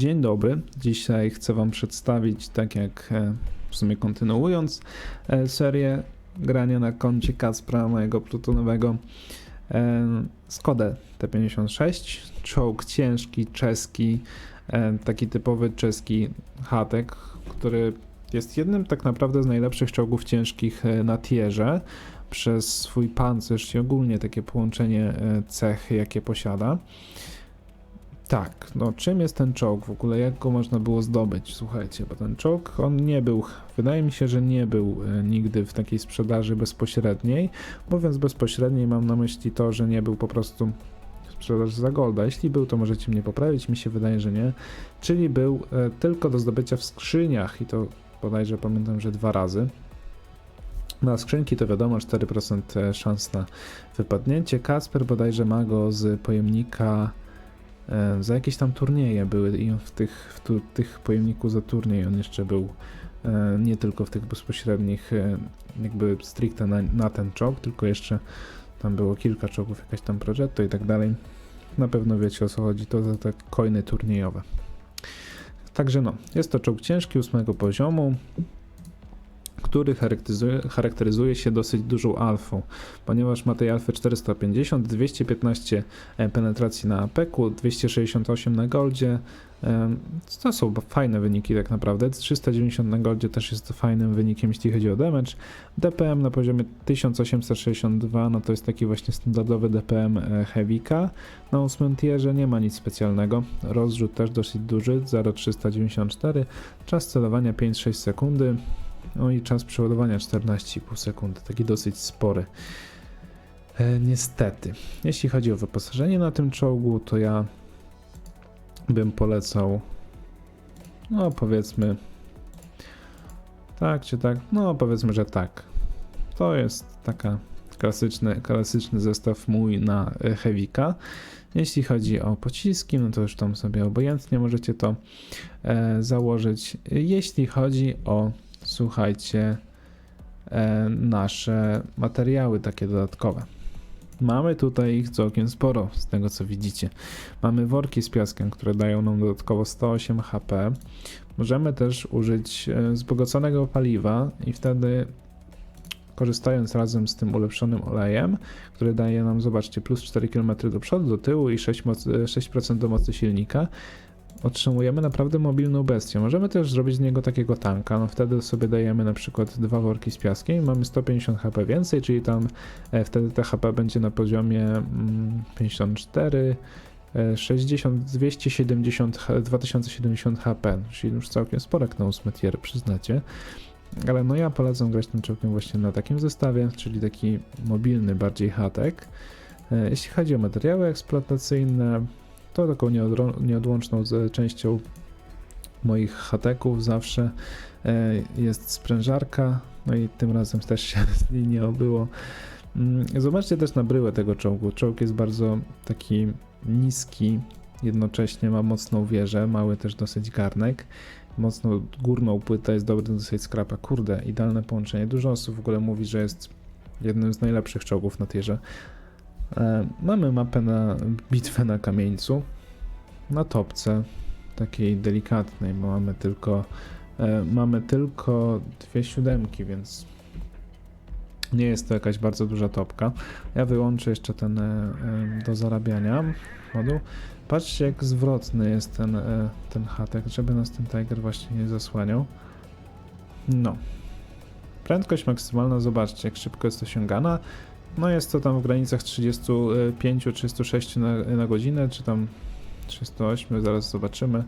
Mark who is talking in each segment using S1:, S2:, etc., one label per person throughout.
S1: Dzień dobry. Dzisiaj chcę Wam przedstawić, tak jak e, w sumie kontynuując e, serię grania na koncie Kaspra, mojego plutonowego, e, Skodę T56. Czołg ciężki, czeski, e, taki typowy czeski hatek, który jest jednym tak naprawdę z najlepszych czołgów ciężkich e, na tierze przez swój pancerz i ogólnie takie połączenie e, cech, jakie posiada. Tak, no czym jest ten czołg w ogóle? Jak go można było zdobyć? Słuchajcie, bo ten czołg, on nie był, wydaje mi się, że nie był e, nigdy w takiej sprzedaży bezpośredniej. Mówiąc bezpośredniej, mam na myśli to, że nie był po prostu sprzedaż za golda. Jeśli był, to możecie mnie poprawić, mi się wydaje, że nie. Czyli był e, tylko do zdobycia w skrzyniach i to bodajże pamiętam, że dwa razy. Na skrzynki to wiadomo, 4% szans na wypadnięcie. Kasper bodajże ma go z pojemnika e, za jakieś tam turnieje były i on w tych, w tu, tych pojemniku za turniej on jeszcze był e, nie tylko w tych bezpośrednich e, jakby stricte na, na ten czołg, tylko jeszcze tam było kilka czołgów, jakaś tam Progetto i tak dalej. Na pewno wiecie o co chodzi, to za te coiny turniejowe. Także no, jest to czołg ciężki, ósmego poziomu, który charakteryzuje, charakteryzuje się dosyć dużą alfą, ponieważ ma tej alfy 450, 215 e, penetracji na apeku, 268 na goldzie. To są fajne wyniki tak naprawdę. 390 na goldzie też jest fajnym wynikiem, jeśli chodzi o damage. DPM na poziomie 1862, no to jest taki właśnie standardowy DPM e, Heavy'ka. Na 8 tierze nie ma nic specjalnego. Rozrzut też dosyć duży, 0,394. Czas celowania 5-6 sekundy. No i czas przeładowania 14,5 sekundy, taki dosyć spory. E, niestety, jeśli chodzi o wyposażenie na tym czołgu, to ja bym polecał, no powiedzmy, tak czy tak, no powiedzmy, że tak. To jest taka klasyczny, klasyczny zestaw mój na e, Heavika. Jeśli chodzi o pociski, no to już tam sobie obojętnie możecie to e, założyć. Jeśli chodzi o słuchajcie, e, nasze materiały takie dodatkowe. Mamy tutaj ich całkiem sporo, z tego co widzicie. Mamy worki z piaskiem, które dają nam dodatkowo 108 HP. Możemy też użyć e, wzbogaconego paliwa i wtedy korzystając razem z tym ulepszonym olejem, który daje nam, zobaczcie, plus 4 km do przodu, do tyłu i 6%, moc, e, 6% do mocy silnika, otrzymujemy naprawdę mobilną bestię. Możemy też zrobić z niego takiego tanka, no wtedy sobie dajemy na przykład dwa worki z piaskiem i mamy 150 HP więcej, czyli tam e, wtedy te HP będzie na poziomie mm, 54, e, 60, 270, H- 2070 HP, czyli już całkiem sporo jak na 8 tier, przyznacie. Ale no ja polecam grać tym czołgiem właśnie na takim zestawie, czyli taki mobilny bardziej hatek. E, Jeśli chodzi o materiały eksploatacyjne, to taką nieodłączną częścią moich hateków zawsze e, jest sprężarka, no i tym razem też się z niej nie obyło. Mm, Zobaczcie też na bryłę tego czołgu. Czołg jest bardzo taki niski, jednocześnie ma mocną wieżę, mały też dosyć garnek. Mocną górną płytę jest dobry dosyć skrapa. Kurde, idealne połączenie. Dużo osób w ogóle mówi, że jest jednym z najlepszych czołgów na tierze. E, Mamy mapę na bitwę na kamieńcu. Na topce, takiej delikatnej, bo mamy tylko e, mamy tylko dwie siódemki, więc nie jest to jakaś bardzo duża topka. Ja wyłączę jeszcze ten e, do zarabiania moduł. Patrzcie jak zwrotny jest ten, ten hatek, żeby nas ten Tiger właśnie nie zasłaniał. No. Prędkość maksymalna, zobaczcie jak szybko jest osiągana. No jest to tam w granicach 35-36 na, na godzinę, czy tam 308, zaraz zobaczymy.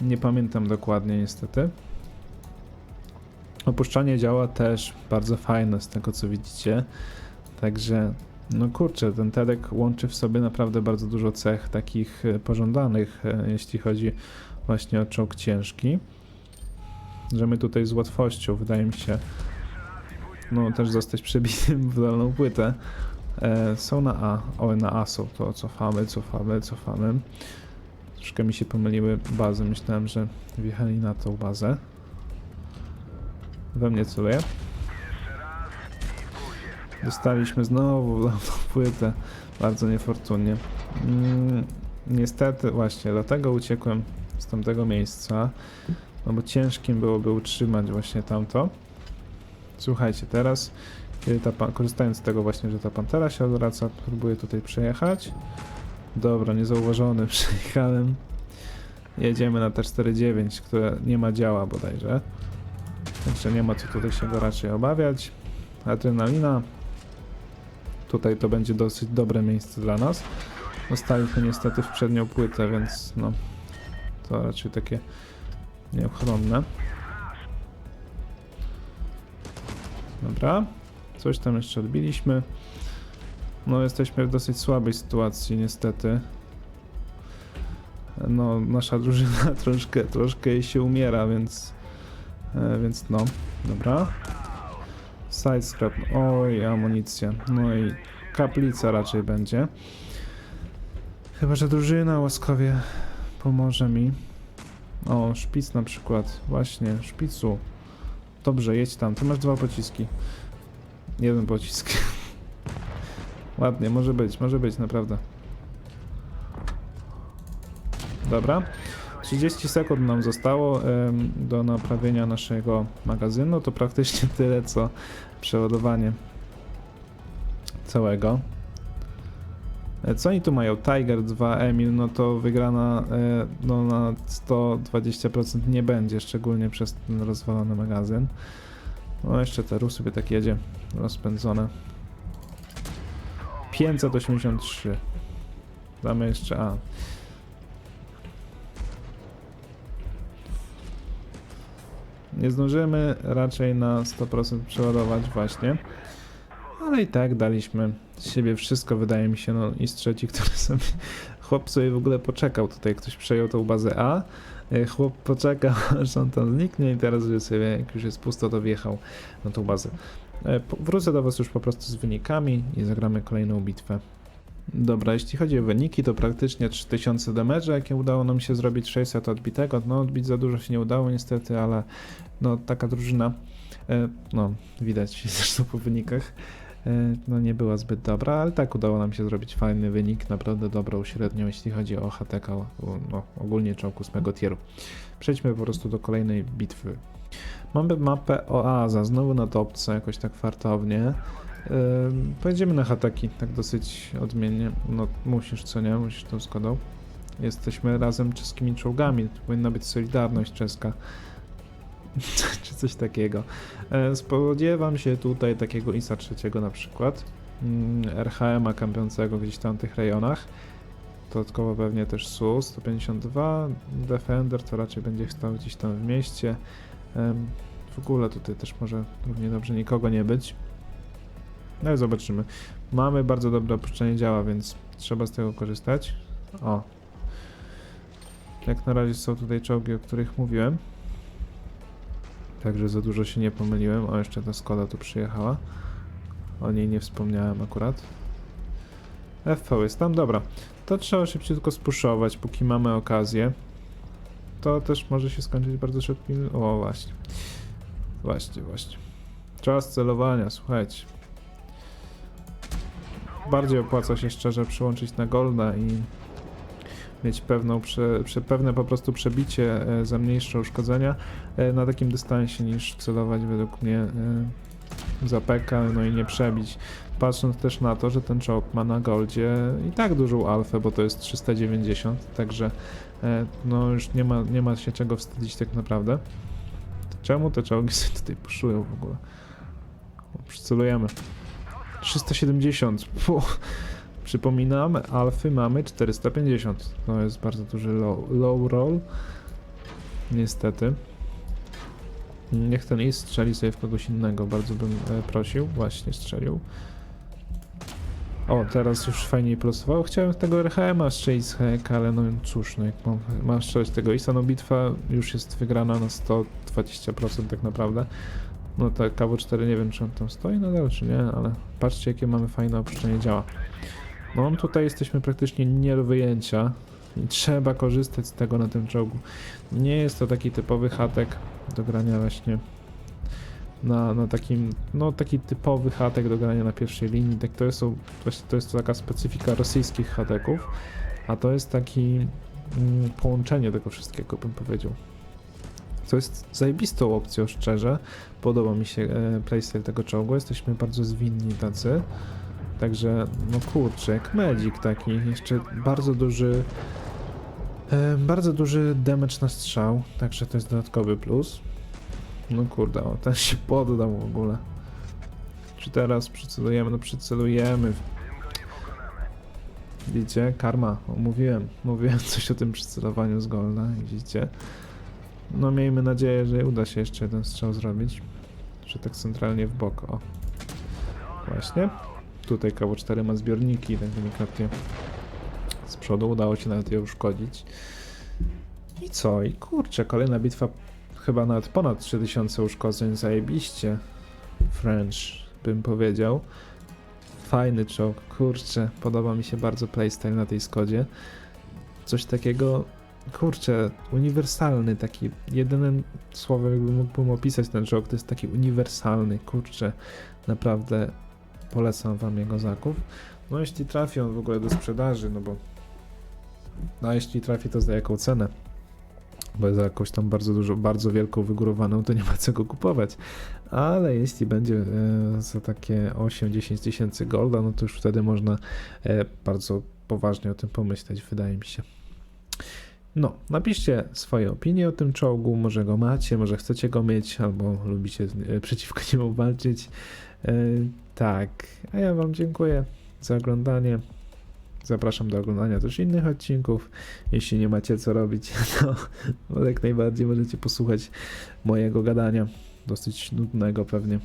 S1: Nie pamiętam dokładnie niestety. Opuszczanie działa też bardzo fajne z tego co widzicie. Także no kurczę, ten Tedek łączy w sobie naprawdę bardzo dużo cech takich e, pożądanych, e, jeśli chodzi właśnie o czołg ciężki. Że my tutaj z łatwością, wydaje mi się, no też zostać przebitym w dolną płytę. E, są na A, o na A są, to cofamy, cofamy, cofamy. Troszkę mi się pomyliły bazy, myślałem, że wjechali na tą bazę. We mnie celuje. Dostaliśmy znowu dolną płytę, bardzo niefortunnie. Mm, niestety, właśnie, dlatego uciekłem z tamtego miejsca, no bo ciężkim byłoby utrzymać właśnie tamto. Słuchajcie, teraz, kiedy ta, korzystając z tego właśnie, że ta pantera się odwraca, próbuję tutaj przejechać. Dobra, niezauważony, przejechałem. Jedziemy na T49, które nie ma działa bodajże. Także nie ma co tutaj się go raczej obawiać. Adrenalina. Tutaj to będzie dosyć dobre miejsce dla nas. Dostaliśmy niestety w przednią płytę, więc no to raczej takie nieuchronne. Dobra. Coś tam jeszcze odbiliśmy. No jesteśmy w dosyć słabej sytuacji niestety. No nasza drużyna troszkę, troszkę się umiera, więc e, więc no, dobra. Side scrap, oj amunicja, no i kaplica raczej będzie. Chyba, że drużyna łaskawie pomoże mi. O, szpic na przykład. Właśnie, szpicu. Dobrze, jedź tam. Tu masz dwa pociski. Jeden pocisk. Ładnie, może być, może być, naprawdę. Dobra. 30 sekund nam zostało em, do naprawienia naszego magazynu. To praktycznie tyle, co przeładowanie całego. Co oni tu mają? Tiger 2, Emil, no to wygrana e, no, na 120% nie będzie, szczególnie przez ten rozwalony magazyn. No jeszcze Teru sobie tak jedzie, rozpędzone. 583. Damy jeszcze A. Nie zdążymy raczej na 100% przeładować właśnie. Ale i tak daliśmy z siebie wszystko, wydaje mi się, no i z trzeci, który sobie, chłop sobie w ogóle poczekał, tutaj ktoś przejął tą bazę A, e, chłop poczekał, aż on tam zniknie i teraz sobie, jak już jest pusto, to wjechał na tą bazę. E, Wrócę do was już po prostu z wynikami i zagramy kolejną bitwę. Dobra, jeśli chodzi o wyniki, to praktycznie 3000 damage, jakie udało nam się zrobić, 600 odbitego, no odbić za dużo się nie udało niestety, ale no taka drużyna, e, no widać zresztą po wynikach, no nie była zbyt dobra, ale tak udało nam się zrobić fajny wynik, naprawdę dobrą średnią, jeśli chodzi o HTK, o- no ogólnie czołg 8 tieru. Przejdźmy po prostu do kolejnej bitwy. Mamy mapę Oaza, znowu na topce, jakoś tak fartownie. Ym, Pojedziemy na hataki, tak dosyć odmiennie. No musisz, co nie? Musisz tą zgodą. Jesteśmy razem czeskimi czołgami. To powinna być solidarność czeska. Czy coś takiego. E, Spodziewam się tutaj takiego ISA trzeciego na przykład. Mm, RHM-a kampiącego gdzieś tam w tych rejonach. Dodatkowo pewnie też SU 152. Defender to raczej będzie stał gdzieś tam w mieście. W ogóle tutaj też może równie dobrze nikogo nie być. No i zobaczymy. Mamy bardzo dobre opuszczenie działa, więc trzeba z tego korzystać. O. Jak na razie są tutaj czołgi, o których mówiłem. Także za dużo się nie pomyliłem. O, jeszcze ta Skoda tu przyjechała. O niej nie wspomniałem akurat. FV jest tam, dobra. To trzeba szybciutko spuszować, póki mamy okazję. To też może się skończyć bardzo szybkim... O, właśnie. Właśnie, właśnie. Czas celowania, słuchajcie. Bardziej opłaca się szczerze przyłączyć na Golda i mieć pewną, prze, prze, pewne po prostu przebicie e, za mniejsze uszkodzenia e, na takim dystansie niż celować według mnie e, za peka, no i nie przebić. Patrząc też na to, że ten czołg ma na Goldzie i tak dużą alfę, bo to jest 390, także no już nie ma, nie ma się czego wstydzić tak naprawdę. Czemu te czołgi sobie tutaj puszują w ogóle? Przycelujemy. 370. Puh. Przypominam, alfy mamy 450. To jest bardzo duży low, low roll. Niestety. Niech ten is strzeli sobie w kogoś innego. Bardzo bym e, prosił. Właśnie strzelił. O, teraz już fajniej plusował. Chciałem tego RHM-a strzelić z HK, ale no cóż, no jak mam, mam strzelać tego ISA, no bitwa już jest wygrana na 120% tak naprawdę. No ta KW4 nie wiem czy on tam stoi nadal czy nie, ale patrzcie jakie mamy fajne opuszczenie działa. No tutaj jesteśmy praktycznie nie do wyjęcia i trzeba korzystać z tego na tym czołgu. Nie jest to taki typowy hatek do grania właśnie na, na takim, no taki typowy hatek do grania na pierwszej linii. Tak to są, właśnie to jest taka specyfika rosyjskich hateków, a to jest taki mm, połączenie tego wszystkiego, bym powiedział. Co jest zajebistą opcją, szczerze. Podoba mi się e, playstyle tego czołgu. Jesteśmy bardzo zwinni tacy. Także, no kurczę, jak medzik taki. Jeszcze bardzo duży. E, bardzo duży damage na strzał. Także to jest dodatkowy plus. No kurde, o, ten się poddał w ogóle. Czy teraz przycelujemy? No przycelujemy. Widzicie? Karma. O, mówiłem. Mówiłem coś o tym przycelowaniu z Golda. Widzicie? No miejmy nadzieję, że uda się jeszcze jeden strzał zrobić. Że tak centralnie w bok. O. Właśnie. Tutaj koło 4 ma zbiorniki, tak delikatnie. Z przodu udało się nawet je uszkodzić. I co? I kurczę, kolejna bitwa chyba nawet ponad 3000 uszkodzeń, zajebiście. French, bym powiedział. Fajny czołg, kurczę, podoba mi się bardzo playstyle na tej Skodzie. Coś takiego, kurczę, uniwersalny, taki, jedynym słowem jakbym mógłbym opisać ten czołg, to jest taki uniwersalny, kurczę, naprawdę polecam wam jego zakup. No jeśli trafi on w ogóle do sprzedaży, no bo no jeśli trafi to za jaką cenę? Bo za jakąś tam bardzo dużo, bardzo wielką wygórowaną, to nie ma co go kupować. Ale jeśli będzie e, za takie 8-10 tysięcy golda, no to już wtedy można e, bardzo poważnie o tym pomyśleć, wydaje mi się. No, napiszcie swoje opinie o tym czołgu, może go macie, może chcecie go mieć, albo lubicie e, przeciwko niemu walczyć. E, tak, a ja wam dziękuję za oglądanie. Zapraszam do oglądania też innych odcinków. Jeśli nie macie co robić, to jak najbardziej możecie posłuchać mojego gadania. Dosyć nudnego pewnie.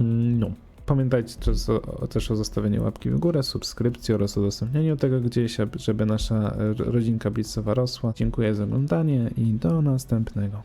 S1: Mm, No. Pamiętajcie też o, też o zostawieniu łapki w górę, subskrypcji oraz udostępnieniu tego gdzieś, żeby nasza rodzinka Blitzowa rosła. Dziękuję za oglądanie i do następnego.